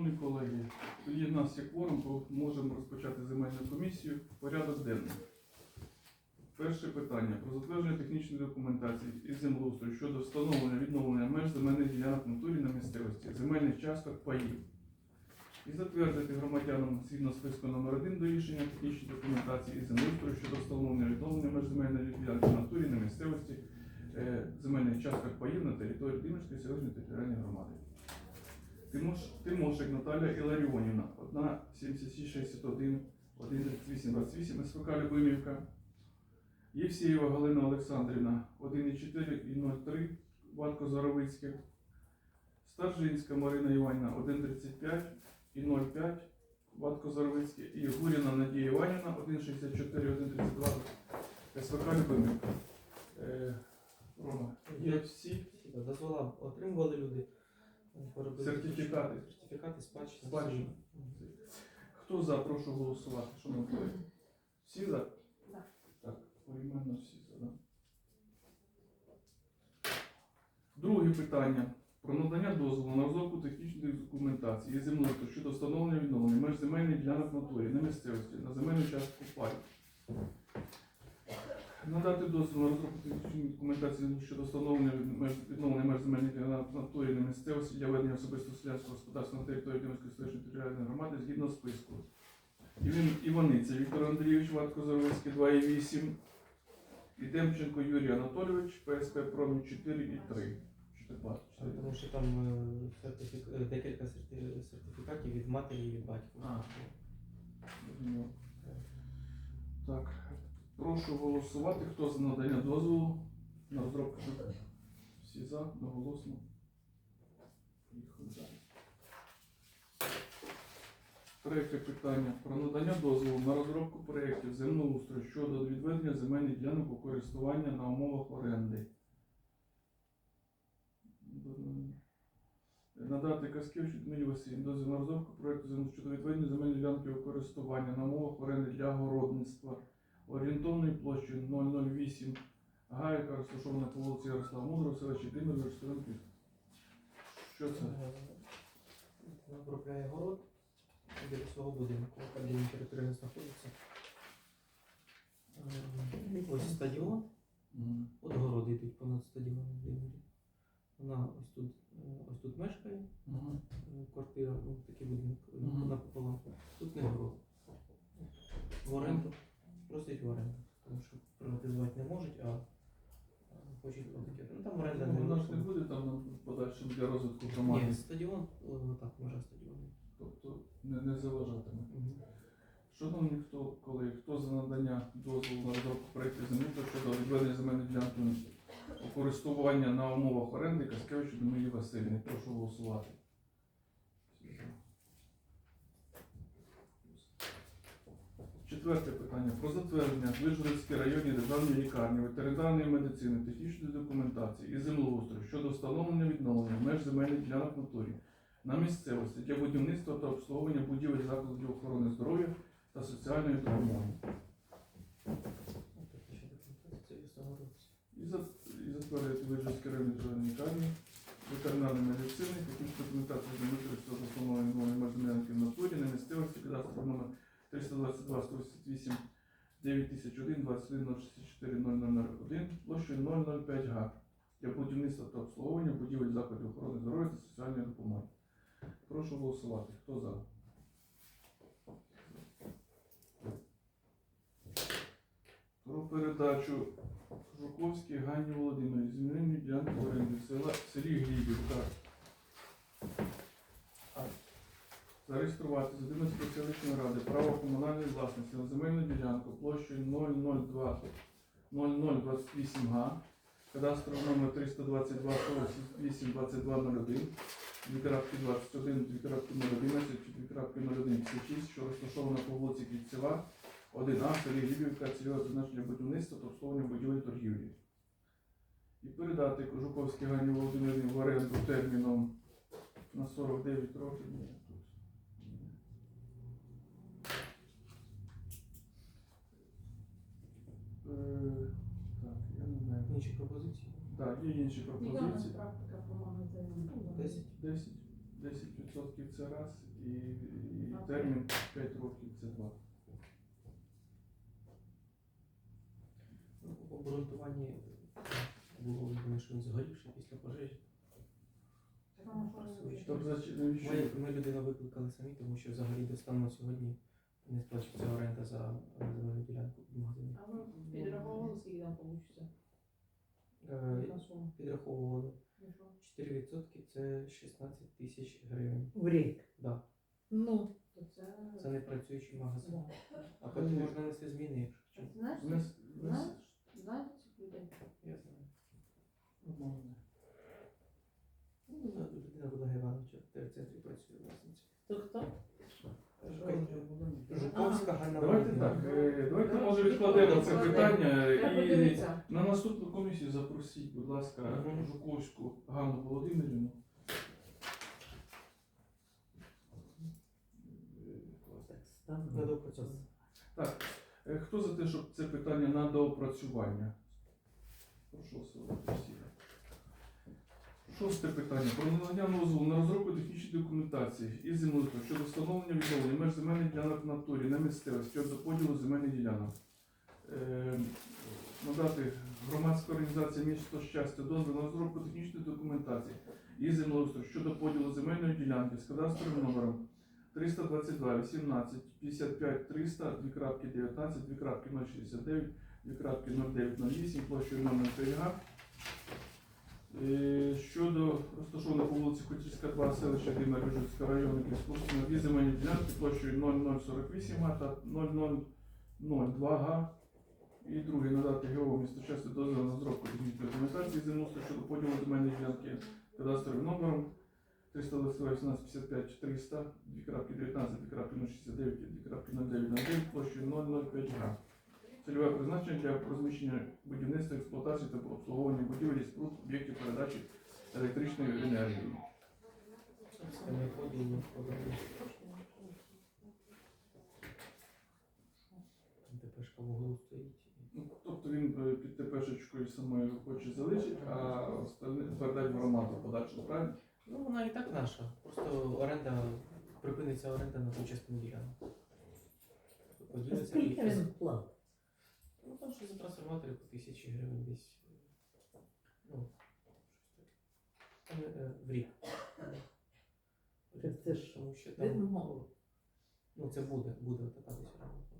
Шановні колеги, є в нас є кворум, можемо розпочати земельну комісію. Порядок денний. Перше питання про затвердження технічної документації із землеустрою щодо встановлення відновлення меж земельних ділянок натурі на місцевості, земельних часток паїв. І затвердити громадянам згідно списку номер 1 до рішення технічної документації із землеустрою щодо встановлення відновлення меж земельної ділянки натурі на місцевості, е, земельних часток паїв на території Димирської селищної територіальної громади. Тимош, Тимошик Наталя Іларіонівна, 1 7661, 138 28 СВК Любимівка. Євсієва Галина Олександрівна, 1,4 і 0,3 Ватко Заровицьке. Старжинська Марина Іванівна, 1,35 і 0,5 Ватко Заровицьке. І Гуріна Надія Іванівна, 1,64 1,32 СВК Любимівка. Е, Рома, є всі Дозвола отримували люди. Поробили Сертифікати. Сертифікати спадщини. Спадщини. Хто за, прошу голосувати. Шановні колеги. Всі за? За. Так, поіменно всі за, да? Друге питання. Про надання дозволу на розробку технічної документації і землеустрою щодо встановлення відновлення меж земельних ділянок натурі на місцевості на земельну частку пай. Надати дозвіл на розробку технічної документації щодо встановлення меж відновлення меж земельних натурі на місцевості для ведення особистого селянського господарства на території Димської селищної територіальної громади згідно списку. І він Іваниця Віктор Андрійович Ватко Заровицький 2,8 і Демченко Юрій Анатолійович ПСП Промі 4 і 3. Чи так багато? А, Тому що там е, сертифік... е, декілька серти- сертифікатів від матері і від батька. А. Зрозуміло. Так, прошу голосувати. Хто за надання дозволу на розробку? Всі за, одноголосно. Третє питання про надання дозволу на розробку проєктів землеустрою щодо відведення земельних ділянок у користування на умовах оренди. Надати Каскевичу Дмитрію Васильовні дозвіл на розробку проєкту щодо відведення земельної ділянки у користування на умовах оренди для городництва орієнтовною площею 008 га, яка розташована по вулиці Ярослава Мудрого, селищі Димир, Верстовинки. Що це? Е, Вона обробляє город біля свого будинку, там де він територіально знаходиться. Е, Ось стадіон. Мгм. От городи йдуть понад стадіоном Димирі. Вона ось тут, е, ось тут мешкає, Мгм. е, квартира, ну, такий будинок Мгм. напополам. Тут не город. В оренду. Просить в оренду. Тому що приватизувати не можуть, а хочуть отаке. Ну там оренда Ну, не Вона ж не буде там на подальшому для розвитку громади, Ні, стадіон, о, так, може стадіон. тобто не, не заважатиме. Мгм. Шановні хто, коли хто за надання дозволу на розробку проєктів землі щодо відведення земельних ділянок у користування на умовах оренди Каскевичу Дмитрі Васильівні. Прошу голосувати. Четверте питання про затвердження Вижгородській районній державній лікарні ветеринарної медицини, технічної документації і землеустрою щодо встановлення відновлення меж земельних ділянок натурі на місцевості для будівництва та обслуговування будівель закладів охорони здоров'я та соціальної допомоги. І, затвердити Вижгородській районній державній лікарні ветеринарної медицини, технічну документацію землеустрою щодо встановлення відновлення меж земельних в натурі на місцевості кадастровий номер 322 188 9001 21 064 0001 площею 005 га для будівництва та обслуговування будівель закладів охорони здоров'я та соціальної допомоги. Прошу голосувати. Хто за? Про передачу Жуковській Ганні Володимирі земельної ділянки в села в селі Глібівка. Зареєструвати з 11 селищної ради право комунальної власності на земельну ділянку площею 002 0028 га, кадастровий номер 322 48 2201, 2.21, 2.011, 2.01 56, що розташована по вулиці Кільцева, 1А, в селі Глібівка, цільове призначення будівництва та обслуговування будівель торгівлі. І передати Кожуковській Ганні Володимирівні в оренду терміном на 49 років. Ні, тут. Ні. Е, Так, я не знаю. Інші пропозиції? Так, є інші Яка пропозиції. практика по магазину? 10. 10. 10% це раз і, і термін 5 років це два. Ну, обґрунтуванні було видно, що він згорівши після пожежі. Тобто, зач- навіщо? Ми, ми людину викликали самі, тому що взагалі до стану на сьогодні не сплачується оренда за е, земельну ділянку в магазині. А ви підраховували, скільки там получиться? Е? Підраховували Ну 4% це 16 тисяч гривень. В рік. Да. Ну, То це... Це не працюючий магазин. Да. А потім можна нести зміни, якщо знаєш, знаєш, знаєш цих людей? Я знаю. Нормально. Ну, да, людина Олега Івановича в центрі працює власниця. то хто? Жуковська Ганна Давайте так, е, давайте може відкладемо це питання і на наступну комісію запросіть, будь ласка, Мгм. Жуковську Ганну Володимирівну. На доопрацювання. Е, Хто за те, щоб це питання на доопрацювання? Прошу голосувати всі. Шосте питання. Про надання дозволу на розробку технічної документації із землеустрою щодо встановлення відновлення меж земельних ділянок в натурі на місцевості щодо поділу земельних ділянок. Е, надати громадська організація місто щастя дозвіл на розробку технічної документації із землеустрою щодо поділу земельної ділянки з кадастровим номером 322 18 55 300 2.19 2.069 2.0908 площею номер 3 га. Е, Щодо розташованого по вулиці Хотівська 2 селища Дина Рижицького району Київського дві земельні ділянки площею 0048 га та 0002 га. І друге надати ГО місто щастя дозвіл на розробку технічної документації землеустрою щодо поділу земельної ділянки кадастровим номером 318 55 300 2.19 2.069 2.0909 площею 005 га. Цільове призначення для розміщення будівництва, експлуатації та обслуговування будівель і споруд об'єктів передачі електричної енергії. ТПшка стоїть. Ну, тобто він е, під ТПшечкою самою хоче залишити, а остальне передати в громаду в подальшому, правильно? Ну, вона і так наша. Просто оренда, припиниться оренда на ту частину ділянку. Поділиться Скільки він платить? Ну, там що за трансформатори по тисячі гривень десь. Ну, щось таке. Е, в рік. Це ж Тому що там, Відмову. ну це буде, буде така десь робота.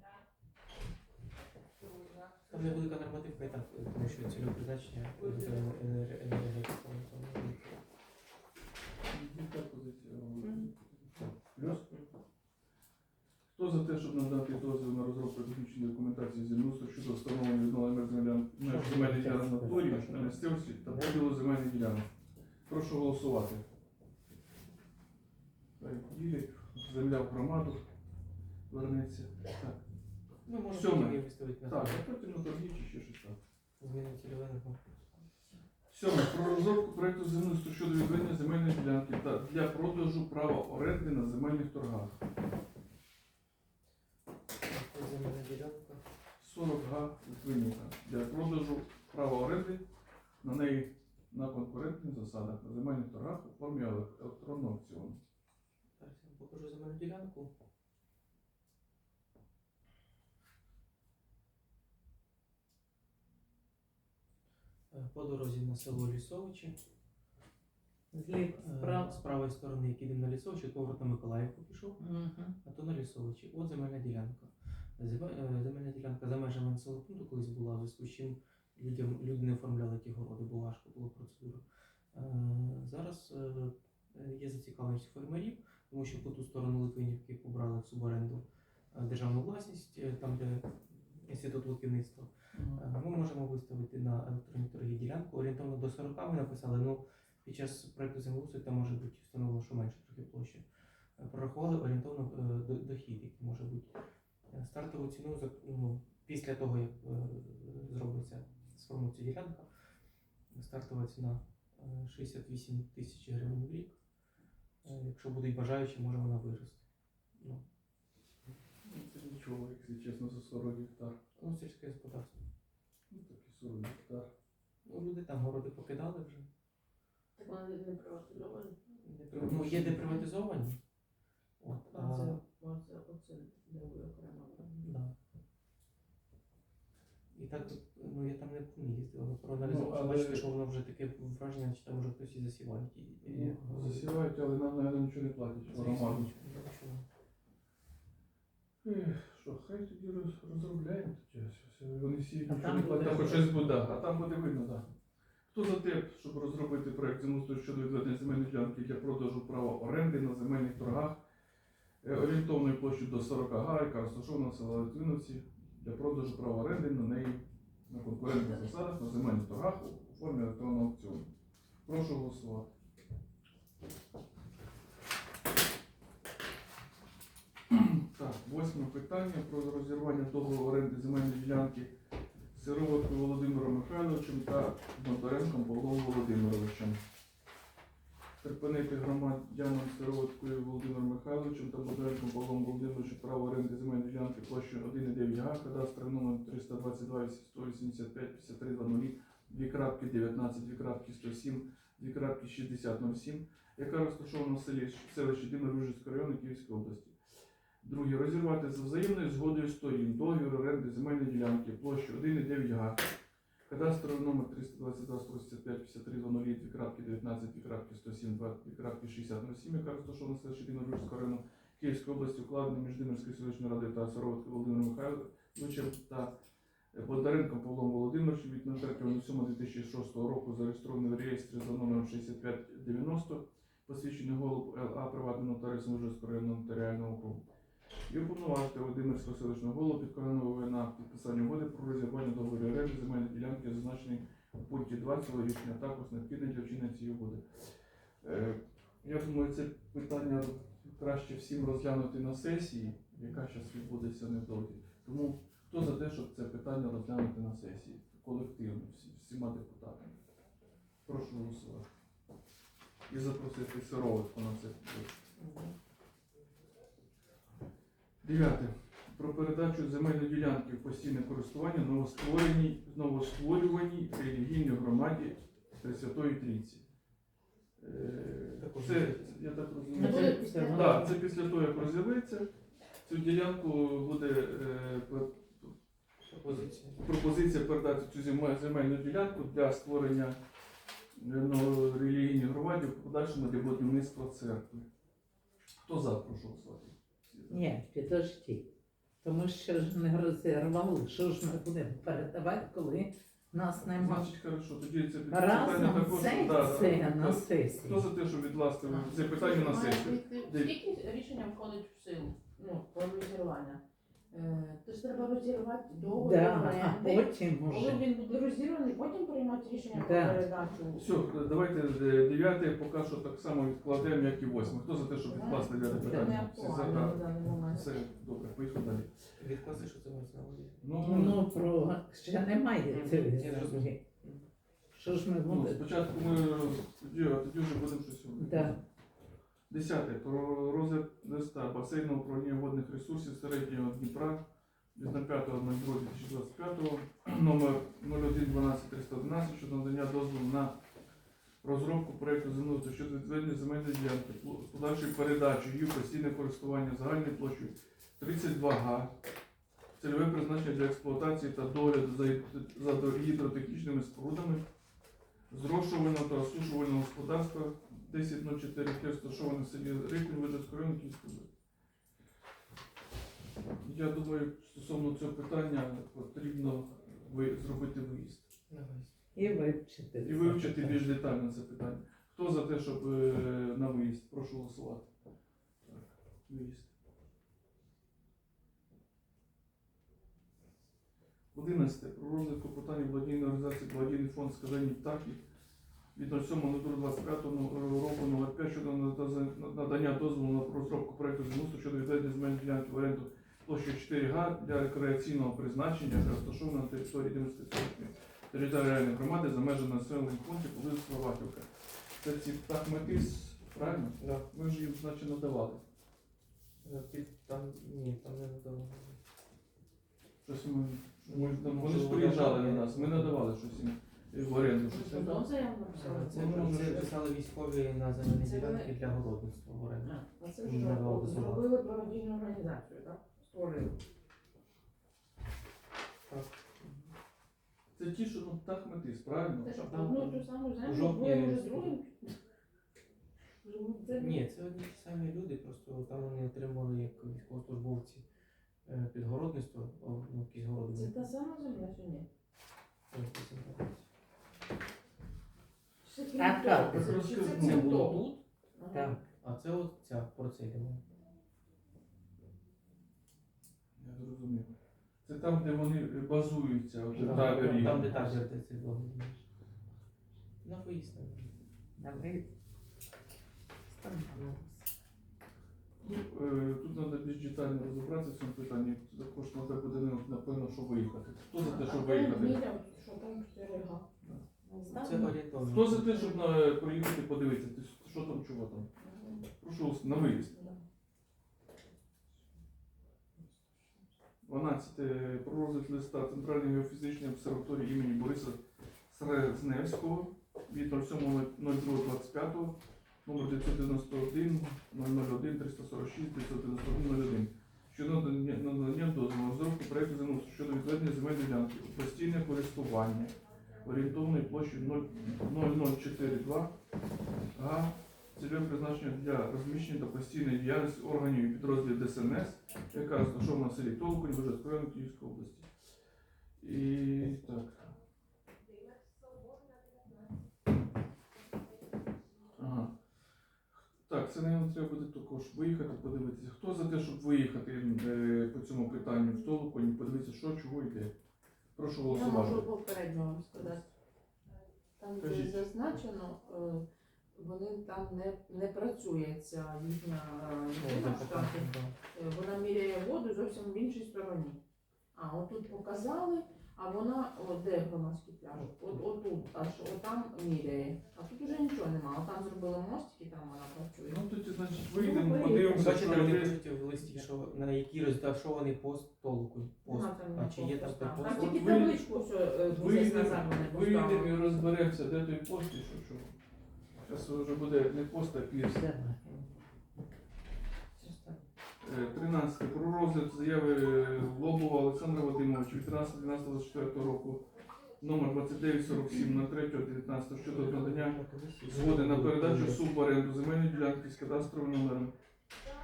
Там невелика нормативка і так, тому що цільове призначення енергетика. Плюс? Хто за те, щоб надати дозвіл на розробку технічної документації землеустрою щодо встановлення відновлення земельних- земельних ділянок на на місцевості та поділу земельних ділянок? Прошу голосувати. Ділять, земля в громаду вернеться. Так, можемо Сьоме. її виставити на так, а потім на торгі чи ще щось там. Зміни цільового. Сьоме. Про розробку проекту землеустрою щодо відведення земельної ділянки та для продажу права оренди на земельних торгах. Ділянка. 40 га Литвинівка для продажу права оренди на неї на конкурентних засадах на земельних торгах у формі електронного аукціону. Зараз я вам покажу земельну ділянку. Е, По дорозі на село Лісовичі. Зліва, Е, справа. З правої сторони, як ідемо на Лісовичі, поворот на Миколаївку пішов, Мгм. а то на Лісовичі. От земельна ділянка. Е, Земельна ділянка за межами населеного пункту колись була, в зв'язку з чим людям, люди не оформляли ті городи, бо важко було процедура. Е, Зараз е, є зацікавленість фермерів, тому що по ту сторону Литвинівки побрали в суборенду державну власність, там де інститут луківництва. Ми можемо виставити на електронні торги ділянку. Орієнтовно до 40 ми написали. Ну під час проекту землеустрою там може бути встановлено, що менше трохи площа. Е, Прорахували орієнтовно дохід, який може бути. Е, Стартову ціну за- ну, після того, як е, зробиться сформується ділянка. Стартова ціна е, 68 тисяч гривень в рік. Е, Якщо будуть бажаючі, може вона вирости. Ну, Ну, Це нічого, якщо чесно, за 40 гектар. ну сільське господарство. Ну такі 40 гектар. Ну, люди там городи покидали вже. Так вони не приватизовані. Ну, є де приватизовані. От, А це, оце, оце де ви окремо. да. І так, ну я там не, не їздив, але Ну, проаналізував, але- бачите, що воно вже таке враження, чи там може хтось і засіває. ті- ті- Ну, Засівають, але нам, наверное, нічого не платять. Звісно, Громаду. нічого, нічого. Ех, Що, хай тоді роз- розробляємо тоді. Все, Вони всі А там не буде платять, хоч щось буде, а там буде видно, так. Хто за те, щоб розробити проект землеустрою щодо відведення земельної ділянки для продажу права оренди на земельних торгах е, орієнтовною площею до 40 га, яка розташована в села Литвиновці, для продажу права оренди на неї на конкурентних засадах на земельних торгах у формі електронного аукціону. Прошу голосувати. Так, восьме питання про розірвання договору оренди земельної ділянки Сироваткою Володимиром Михайловичем та Бондаренком Павлом Володимировичем. Припинити громадянам Сироваткою Володимиром Михайловичем та Бондаренком Павлом Володимировичем право оренди земельної ділянки площею 1,9 га, кадастровий номер 322 185 53 00, 2 крапки 19, 2 крапки 107, 2 крапки 6007, яка розташована в селі селищі Димир Ружицького району Київської області. Друге. Розірвати за взаємною згодою сторін договір оренди земельної ділянки площі 1,9 га. Кадастровий номер 322 185 53 00 2 крапки 19 2 крапки 107 2 крапки 6007, яка розташована в селищі району Київської області, укладений між Димирською селищною радою та Сороткою Володимиром Михайловичем та Бондаренком Павлом Володимировичем від 03.07.2006 року зареєстрований в реєстрі за номером 6590, посвідчений голуб ЛА приватним нотаріусом Ужгородського районного нотаріального округу. І уповноважити Володимирського селищного голову підконанового на підписання угоди про розірвання договору оренди земельної ділянки, зазначений у пункті 2 цього рішення, також необхідне для вчинення цієї угоди. Е, Я думаю, це питання краще всім розглянути на сесії, яка зараз відбудеться невдовзі. Тому хто за те, щоб це питання розглянути на сесії колективно, всі, всіма депутатами. Прошу голосувати. І запросити сироватку на це. Дев'яте. Про передачу земельної ділянки в постійне користування новоствореній, новостворюваній релігійній громаді Пресвятої Трійці. Е, Це, я так розумію, це, після да, це після того, як розірветься, цю ділянку буде е, пер- Пропозиція. пропозиція передати цю земель- земельну ділянку для створення е, ну, релігійної громаді в подальшому для будівництва церкви. Хто за, прошу голосувати. Ні, підожди. Тому що ж не розірвали, що ж ми будемо передавати, коли нас немає. Значить, хорошо, тоді це питання Разом також. це, да, це да, на сесії. Хто за те, щоб відкласти це питання на сесію? Скільки рішення входить в силу? Ну, про розірвання. Е, То ж треба розірвати договір Да, а потім Коли уже. він буде розірваний, потім приймати рішення про Да. передачу. Все, давайте е, дев'яте поки що так само відкладемо, як і восьме. Хто за те, щоб відкласти дев'яте Це не питання? Всі за актуально на даний момент. Все, добре, поїхали далі. Відкласти, що це мається на увазі? Ну, Ну, про ще немає я зрозумів. Що ж ми ну, будемо? спочатку ми тоді, а тоді вже будемо щось робити. Да. Десяте. Про розгляд листа басейного управління водних ресурсів середнього Дніпра від 05.02.2025 номер 0112-311 щодо надання дозволу на розробку проєкту землеустрою щодо відведення земельної ділянки з подальшою передачею її постійне користування загальною площею 32 га. Цільове призначення для експлуатації та догляду за гідротехнічними спорудами зрошувального та осушувального господарства 10.04 розташоване в селі Рипін Видовського району Київської області. Я думаю, стосовно цього питання потрібно ви- зробити виїзд І вивчити. і вивчити більш детально це питання. Хто за те, щоб е, на виїзд? Прошу голосувати. Так, виїзд. 11. Про розвитку питання благодійної організації Благодійний фонд «Скажені птахи» від 07.02.25 року номер 5 щодо надання дозволу на розробку проекту землеустрою щодо відведення земельної ділянки в оренду площею 4 га для рекреаційного призначення, яка розташована на території селищної територіальної громади за межами населених пунктів поблизу Словаківка. Це ці птахметис, правильно? Да. Ми ж їм, значить, надавали. Е, під- Там, ні, там не надало. Щось ми, ми там- вони ж приїжджали на нас, ми надавали щось їм. В оренду. Це? Давно заяву написали? Це, Ну, це писали військові на земельні Це ділянки для городництва в оренду. А, а це вже зробили благодійну організацію, так? Створили. Так. Це ті, що ну, птах метис, правильно? Те, що Так. одну ту саму землю жовтні двоє вже другим. Це Ні, це одні ті самі люди, просто там вони отримали як військовослужбовці е, під о, ну, якісь городи. Це та сама земля чи ні? Ось це центральне. Чи це Так, так. Це- Розкажи. це Це було того? тут, Так. а це от ця про це. Я зрозумів. Це там, де вони базуються, от таборі. там, де табір, де це благодійність. На. Давай. Ну, е, Тут треба більш детально розібратися в цьому питанні. Також треба буде ну, напевно, що виїхати. Хто за те, виїхати? Що там 4 га. Це орієнтовно. Хто за те, щоб на, проїхати подивитися, ти що там, чого там? Прошу на виїзд. 12. Про розгляд листа Центральної геофізичної обсерваторії імені Бориса Срезневського від 07.02.25, номер 991 001 346 991 01 щодо надання надання дозволу на розробку проєкту землеустрою щодо відведення земельної ділянки у постійне користування орієнтовної площі 0042 га цільове призначення для розміщення та постійної діяльності органів і підрозділів ДСНС, яка розташована в селі Толкунь, Божецького Київської області. І так. Так, це не треба буде також виїхати, подивитися. Хто за те, щоб виїхати е, по цьому питанню в Толоконь, подивитися, що, чого йде. Прошу Я можу попередньо вам сказати. Там, де Кажіть. зазначено, е, вони там не, не працює ця їхня е, людина в штаті. Е, Вона міряє воду зовсім в іншій стороні. А отут показали, а вона, от де громадський пляж? От отут, аж отам міряє. А тут уже нічого немає. Там зробили мостики, там вона працює. Ну тоді, значить, вийдемо, Ну, подивимося, Бачите, що вони пишуть в листі, що на який розташований пост толку. Пост. Там А чи є там той пост? Там От тільки ви- табличку все е, місяць Вийдемо, назад вони вийдемо поставили. і розберемося, де той пост і що, що. Зараз вже буде не пост, а пірс. Давай. Е, 13. Про розгляд заяви е, Лобова Олександра Вадимовича від 13.12.24 року номер 2947 на 3.19 щодо надання згоди на передачу суборенду земельної ділянки з кадастровим номером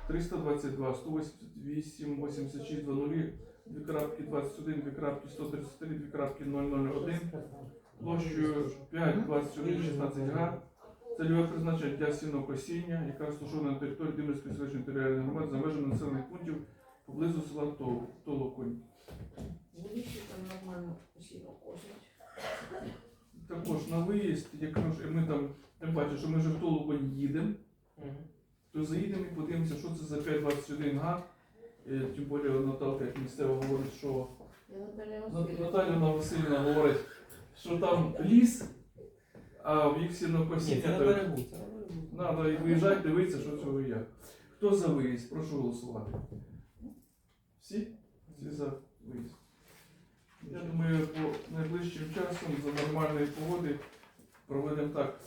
322 188 86 00 2.21 2.133 2.001 площею 5, 21, 16 га. Цільове призначення для сінокосіння, яка розташована на території Димирської селищної територіальної громади за межами населених пунктів поблизу села Тол- Толоконь. Там нормально сіно косять. Також на виїзд, як ми, ж- ми там, тим паче, що ми вже в Толоконь їдемо, то заїдемо і подивимося, що це за 521 га. Е, Тим більше Наталка, як місцева, говорить, що Я Наталя Нат- Васильівна. Наталіна Васильівна говорить, що там ліс, а в їх Ні, це на то- берегу, це на берегу. Надо і виїжджати, дивитися, що цього і як. Хто за виїзд? Прошу голосувати. Всі? Всі за виїзд. Я думаю, по найближчим часом за нормальної погоди проведемо так.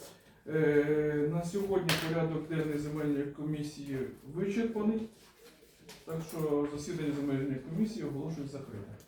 Е, на сьогодні порядок денний земельної комісії вичерпаний. Так що засідання земельної комісії оголошую закрите.